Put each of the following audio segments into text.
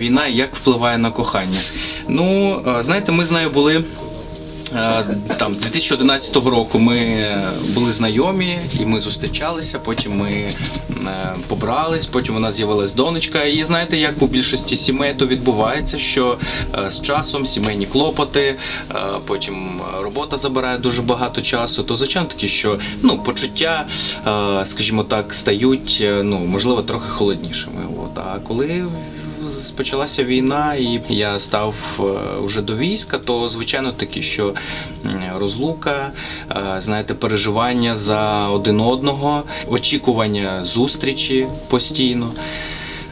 Війна як впливає на кохання? Ну, е, знаєте, ми з нею були. е, Там з 2011 року ми були знайомі і ми зустрічалися. Потім ми е, побрались, потім у нас з'явилась донечка. І знаєте, як у більшості сімей то відбувається, що з часом сімейні клопоти, потім робота забирає дуже багато часу. То звичайно таки, що ну почуття, скажімо так, стають ну можливо трохи холоднішими. От а коли почалася війна, і я став уже до війська, то звичайно такі, що розлука, е, знаєте, переживання за один одного, очікування зустрічі постійно.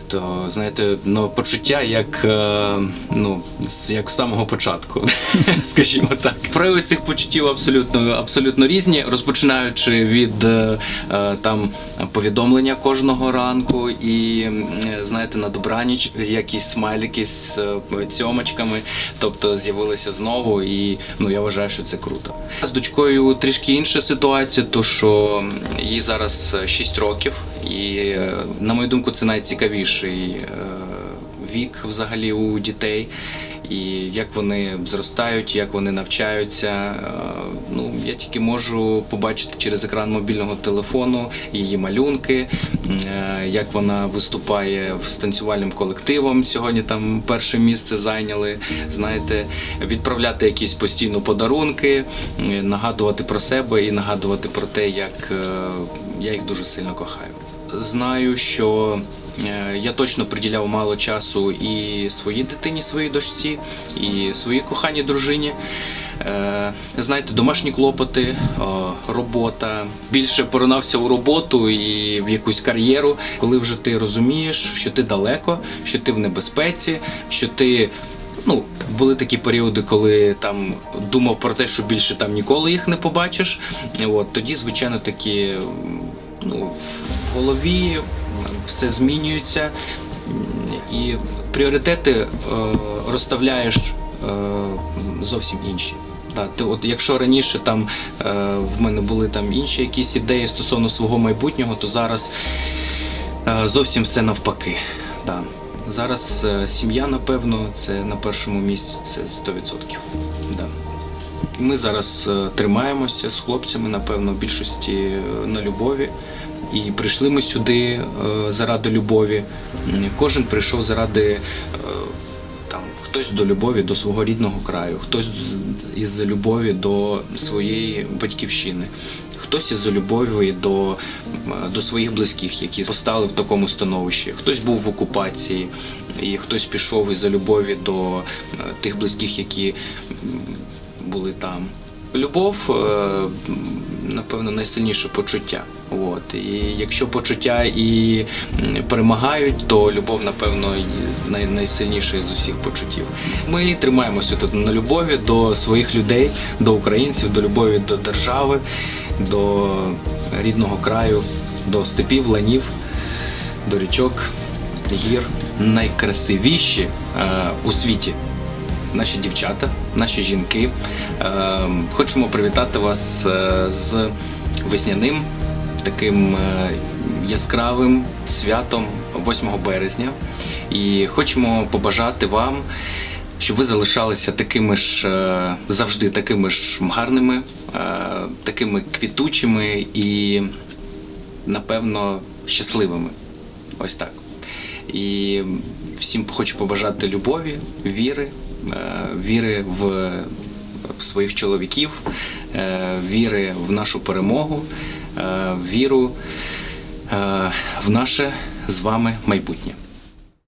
То знаєте, ну почуття як, е, ну, як з самого початку, скажімо так. Прояви цих почуттів абсолютно абсолютно різні, розпочинаючи від е, е, там повідомлення кожного ранку і знаєте, на добраніч якісь смайлики з цьомочками, тобто з'явилися знову, і ну я вважаю, що це круто. З дочкою трішки інша ситуація, то що їй зараз 6 років, і на мою думку, це найцікавіший е, вік взагалі у дітей. І як вони зростають, як вони навчаються. Е, Ну я тільки можу побачити через екран мобільного телефону її малюнки, е, як вона виступає з танцювальним колективом. Сьогодні там перше місце зайняли. Знаєте, відправляти якісь постійно подарунки, нагадувати про себе і нагадувати про те, як я їх дуже сильно кохаю. Знаю, що я точно приділяв мало часу і своїй дитині, своїй дочці, і своїй коханій дружині. Е, Знаєте, домашні клопоти, робота. Більше поринався у роботу і в якусь кар'єру, коли вже ти розумієш, що ти далеко, що ти в небезпеці, що ти. Ну, були такі періоди, коли там думав про те, що більше там ніколи їх не побачиш. От тоді, звичайно, такі ну, в голові все змінюється, і пріоритети е, розставляєш е, зовсім інші. Ти, от, якщо раніше там е, в мене були там інші якісь ідеї стосовно свого майбутнього, то зараз зовсім все навпаки. Да. Зараз сім'я, напевно, це на першому місці, це 100%. Да. Ми зараз е, тримаємося з хлопцями, напевно, в більшості е, на любові. І прийшли ми сюди е, заради любові. Кожен прийшов заради там хтось до любові до свого рідного краю, хтось із любові до своєї батьківщини, хтось із любові до, до своїх близьких, які постали в такому становищі. Хтось був в окупації, і хтось пішов із любові до тих близьких, які були там. Любов, е, напевно, найсильніше почуття. От. І якщо почуття і перемагають, то любов, напевно, най, найсильніше з усіх почуттів. Ми тримаємося тут на любові до своїх людей, до українців, до любові до держави, до рідного краю, до степів, ланів, до річок, гір. Найкрасивіші е, у світі наші дівчата, наші жінки. Е, Хочемо привітати вас е, з весняним таким е, яскравим святом 8 березня. І хочемо побажати вам, щоб ви залишалися такими ж е, завжди такими ж гарними, такими квітучими і, напевно, щасливими. Ось так. І всім хочу побажати любові, віри, віри в, в своїх чоловіків, е, віри в нашу перемогу, е, віру е, в наше з вами майбутнє.